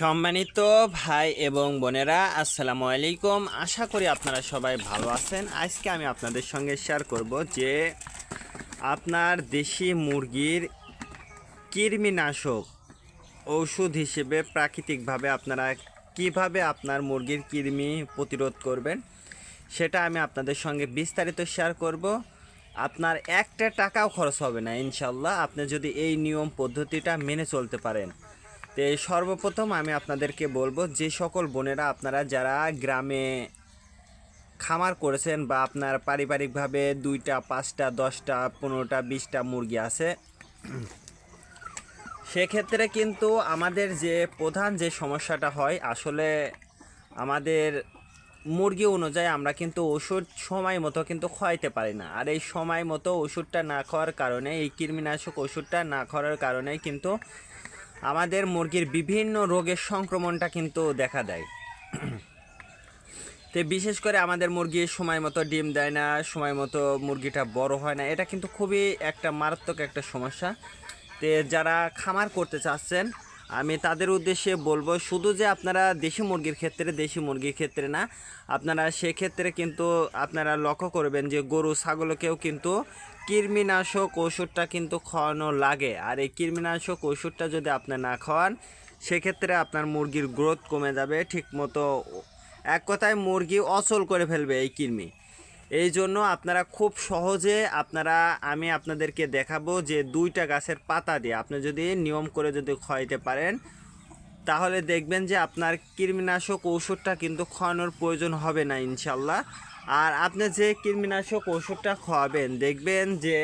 সম্মানিত ভাই এবং বোনেরা, আসসালামু আলাইকুম। আশা করি আপনারা সবাই ভালো আছেন। আজকে আমি আপনাদের সঙ্গে শেয়ার করব যে আপনার দেশি মুরগির কৃমিনাশক ঔষধ হিসেবে প্রাকৃতিকভাবে আপনারা কীভাবে আপনার মুরগির কৃমি প্রতিরোধ করবেন, সেটা আমি আপনাদের সঙ্গে বিস্তারিত শেয়ার করব। আপনার একটা টাকাও খরচ হবে না ইনশাল্লাহ আপনি যদি এই নিয়ম পদ্ধতিটা মেনে চলতে পারেন তো সর্বপ্রথম আমি আপনাদেরকে বলব যে সকল বোনেরা, আপনারা যারা গ্রামে খামার করেছেন বা আপনার পারিবারিকভাবে দুইটা, পাঁচটা, দশটা, পনেরোটা, বিশটা মুরগি আছে, সেক্ষেত্রে কিন্তু আমাদের যে প্রধান যে সমস্যাটা হয়, আসলে আমাদের মুরগি অনুযায়ী আমরা কিন্তু ওষুধ সময় মতো কিন্তু খাওয়াইতে পারি না। আর এই সময় মতো ওষুধটা না খাওয়ার কারণে, এই কৃমিনাশক ওষুধটা না খাওয়ার কারণে কিন্তু আমাদের মুরগির বিভিন্ন রোগের সংক্রমণটা কিন্তু দেখা দেয়। তো বিশেষ করে আমাদের মুরগি সময় মতো ডিম দেয় না, সময় মতো মুরগিটা বড় হয় না, এটা কিন্তু খুবই একটা মারাত্মক একটা সমস্যা। তে যারা খামার করতে চাচ্ছেন আমি তাদের উদ্দেশ্যে বলব, শুধু যে আপনারা দেশি মুরগির ক্ষেত্রে, দেশি মুরগির ক্ষেত্রে না, আপনারা সেক্ষেত্রে কিন্তু আপনারা লক্ষ্য করবেন যে গরু, ছাগলকেও কিন্তু কৃমিনাশক ওষুধটা কিন্তু খাওয়ানো লাগে। আর এই কৃমিনাশক ওষুধটা যদি আপনি না খাওয়ান, সেক্ষেত্রে আপনার মুরগির গ্রোথ কমে যাবে, ঠিকমতো এক কথায় মুরগি অচল করে ফেলবে এই কৃমি। এই জন্য আপনারা খুব সহজে আপনারা, আমি আপনাদেরকে দেখাবো যে দুইটা গাছের পাতা দিয়ে আপনি যদি নিয়ম করে যদি খাওয়াইতে পারেন, তাহলে দেখবেন যে আপনার কৃমিনাশক ওষুধটা কিন্তু খাওয়ানোর প্রয়োজন হবে না ইনশাল্লাহ। আর আপনি যে কৃমিনাশক ওষুধটা খাওয়াবেন দেখবেন যে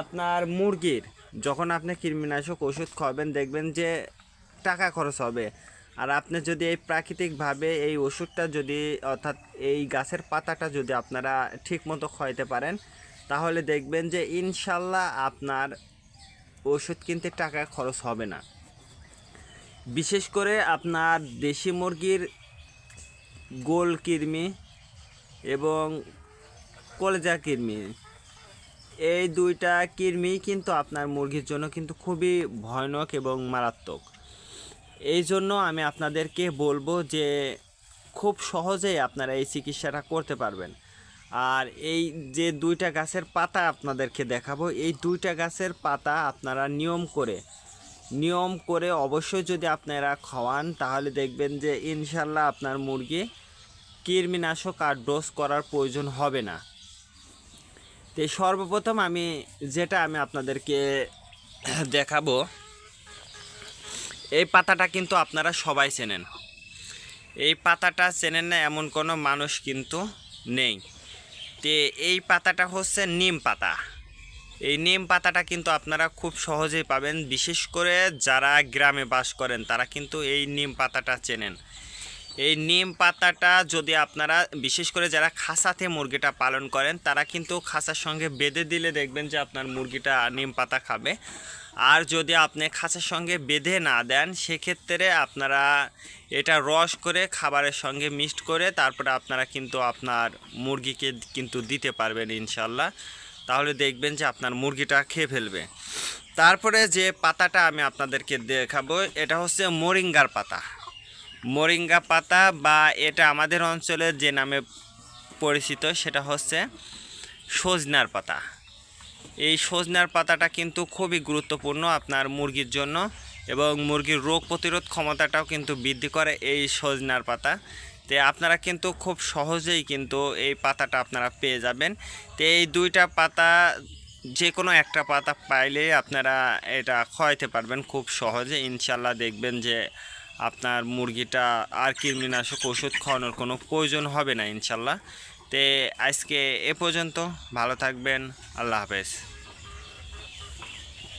আপনার মুরগির, যখন আপনি কৃমিনাশক ওষুধ খাওয়াবেন দেখবেন যে টাকা খরচ হবে। আর আপনি যদি এই প্রাকৃতিকভাবে এই ওষুধটা যদি, অর্থাৎ এই গাছের পাতাটা যদি আপনারা ঠিকমতো খাওয়াইতে পারেন, তাহলে দেখবেন যে ইনশাল্লাহ আপনার ওষুধ কিনতে টাকা খরচ হবে না। বিশেষ করে আপনার দেশি মুরগির গোল কৃমি এবং কলেজা কৃমি, এই দুইটা কৃমি কিন্তু আপনার মুরগির জন্য কিন্তু খুবই ভয়ানক এবং মারাত্মক। এই জন্য আমি আপনাদেরকে বলব যে খুব সহজেই আপনারা এই চিকিৎসাটা করতে পারবেন। আর এই যে দুইটা গাছের পাতা আপনাদেরকে দেখাবো, এই দুইটা গাছের পাতা আপনারা নিয়ম করে নিয়ম করে অবশ্যই যদি আপনারা খাওয়ান, তাহলে দেখবেন যে ইনশাল্লাহ আপনার মুরগি কৃমিনাশক আর ডোজ করার প্রয়োজন হবে না। তো সর্বপ্রথম আমি যেটা আমি আপনাদেরকে দেখাবো এই পাতাটা কিন্তু আপনারা সবাই চেনেন। এই পাতাটা চেনেন না এমন কোনো মানুষ কিন্তু নেই। তে এই পাতাটা হচ্ছে নিম পাতা। এই নিম পাতাটা কিন্তু আপনারা খুব সহজেই পাবেন, বিশেষ করে যারা গ্রামে বাস করেন, তারা কিন্তু এই নিম পাতাটা চেনেন। এই নিম পাতাটা যদি আপনারা, বিশেষ করে যারা খাসাতে মুরগিটা পালন করেন, তারা কিন্তু খাসার সঙ্গে বেঁধে দিলে দেখবেন যে আপনার মুরগিটা নিম পাতা খাবে। আর যদি আপনি খাঁচার সঙ্গে বেঁধে না দেন, সেক্ষেত্রে আপনারা এটা রস করে খাবারের সঙ্গে মিক্সড করে তারপরে আপনারা কিন্তু আপনার মুরগিকে কিন্তু দিতে পারবেন ইনশাল্লাহ তাহলে দেখবেন যে আপনার মুরগিটা খেয়ে ফেলবে। তারপরে যে পাতাটা আমি আপনাদেরকে দেখাবো, এটা হচ্ছে মোরিঙ্গার পাতা। মোরিঙ্গা পাতা বা এটা আমাদের অঞ্চলে যে নামে পরিচিত, সেটা হচ্ছে সজনার পাতা। এই সজনার পাতাটা কিন্তু খুবই গুরুত্বপূর্ণ আপনার মুরগির জন্য এবং মুরগির রোগ প্রতিরোধ ক্ষমতাটাও কিন্তু বৃদ্ধি করে এই সজনার পাতা। তে আপনারা কিন্তু খুব সহজেই কিন্তু এই পাতাটা আপনারা পেয়ে যাবেন। তো এই দুইটা পাতা যে কোনো একটা পাতা পাইলে আপনারা এটা খাওয়াইতে পারবেন খুব সহজে। ইনশাল্লাহ দেখবেন যে আপনার মুরগিটা আর কৃমিনাশক ওষুধ খাওয়ানোর কোনো প্রয়োজন হবে না ইনশাল্লাহ তে আজকে এ পর্যন্ত, ভালো থাকবেন, আল্লাহ হাফেজ।